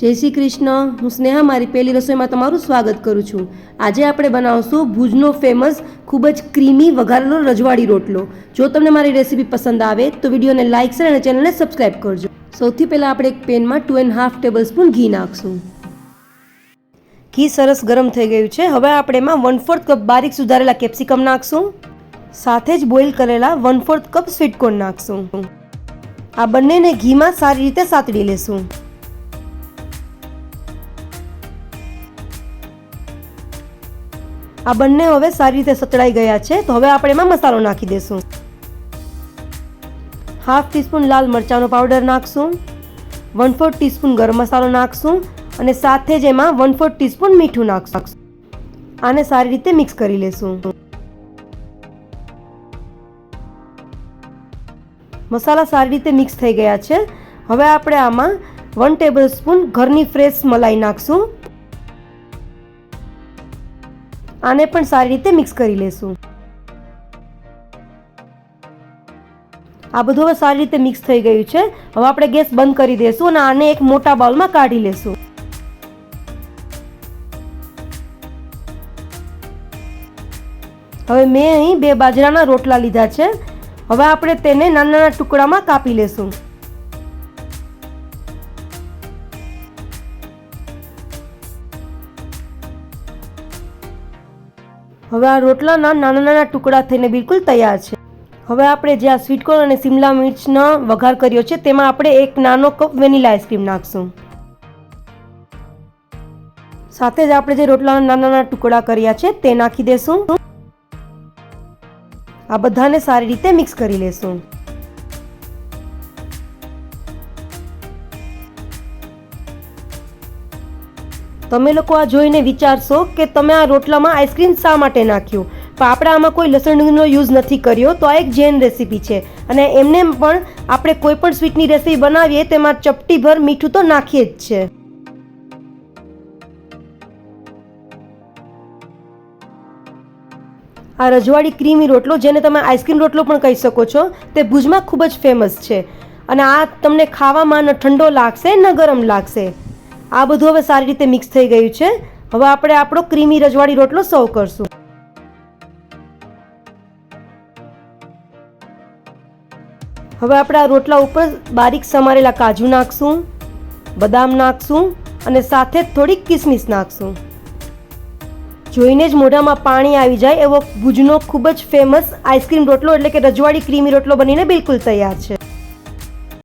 જય શ્રી કૃષ્ણ. હું સ્નેહા, મારી પહેલી રસોઈમાં તમારું સ્વાગત કરું છું. આજે આપણે બનાવશું ભુજનો ફેમસ ખૂબ જ ક્રીમી વઘારેલો રજવાડી રોટલો. જો તમને મારી રેસીપી પસંદ આવે, તો વિડીયોને લાઇક શેર અને ચેનલને સબસ્ક્રાઇબ કરજો. સૌથી પહેલાં આપણે એક પેનમાં two and half tablespoon ઘી નાખશું. ઘી સરસ ગરમ થઈ ગયું છે. હવે આપણે એમાં વન ફોર્થ કપ બારીક સુધારેલા કેપ્સિકમ નાખશું. સાથે જ બોઇલ કરેલા વન ફોર્થ કપ સ્વીટકોર્ન નાખશું. આ બંનેને ઘીમાં સારી રીતે સાતડી લેશું. આ બંને હવે સારી રીતે સતળાઈ ગયા છે, તો હવે આપણે એમાં મસાલો નાખી દઈશું હાફ ટીસ્પૂન લાલ મરચાંનો પાવડર નાખશું, વન ફોર્થ ટીસ્પૂન ગરમ મસાલો નાખશું અને સાથે જ એમાં વન ફોર્થ ટીસ્પૂન મીઠું નાખશું. આને સારી રીતે મિક્સ કરી લેશું. મસાલા સારી રીતે મિક્સ થઈ ગયા છે. હવે આપણે આમાં વન ટેબલ સ્પૂન ઘરની ફ્રેશ મલાઈ નાખશું. આને પણ સારી રીતે મિક્સ કરી લેશું. આ બધું હવે સારી રીતે મિક્સ થઈ ગયું છે. હવે આપણે ગેસ બંધ કરી દઈશું અને આને એક મોટા બાઉલમાં કાઢી લેશું. હવે મેં અહીં બે બાજરાના રોટલા લીધા છે. હવે આપણે તેને નાના નાના ટુકડામાં કાપી લેશું. હવે આ રોટલાના નાના નાના ટુકડા થઈને બિલકુલ તૈયાર છે. હવે આપણે જે આ સ્વીટકોર્ન અને સિમલા મિર્ચનો વઘાર કર્યો છે, તેમાં આપણે એક નાનો કપ વેનીલા આઈસ્ક્રીમ નાખશું. સાથે જ આપણે જે રોટલાના નાના નાના ટુકડા કર્યા છે, તે નાખી દેશું. આ બધાને સારી રીતે મિક્સ કરી લેશું. તમે લોકો આ જોઈને વિચારશો કે તમે આ રોટલામાં આઈસ્ક્રીમ શા માટે નાખ્યું? પણ આપણે આમાં કોઈ લસણનો યુઝ નથી કર્યો, તો આ એક જૈન રેસીપી છે. અને એમને પણ આપણે કોઈ પણ સ્વીટની રેસીપી બનાવીએ તેમાં ચપટીભર મીઠું તો નાખીએ જ છે. આ રજવાડી ક્રીમી રોટલો, જેને તમે આઈસ્ક્રીમ રોટલો પણ કહી શકો છો, તે ભુજમાં ખૂબ જ ફેમસ છે. અને આ તમને ખાવામાં ન ઠંડો લાગશે, ન ગરમ લાગશે. આ બધું હવે સારી રીતે મિક્સ થઈ ગયું છે. હવે આપણે આપણો ક્રીમી રજવાડી રોટલો સર્વ કરશું. હવે આપણે આ રોટલા ઉપર બારીક સમારેલા કાજુ નાખશું, બદામ નાખશું અને સાથે જ થોડીક કિસમિસ નાખશું. જોઈને જ મોઢામાં પાણી આવી જાય એવો ભુજનો ખૂબ જ ફેમસ આઈસ્ક્રીમ રોટલો એટલે કે રજવાડી ક્રીમી રોટલો બનીને બિલકુલ તૈયાર છે.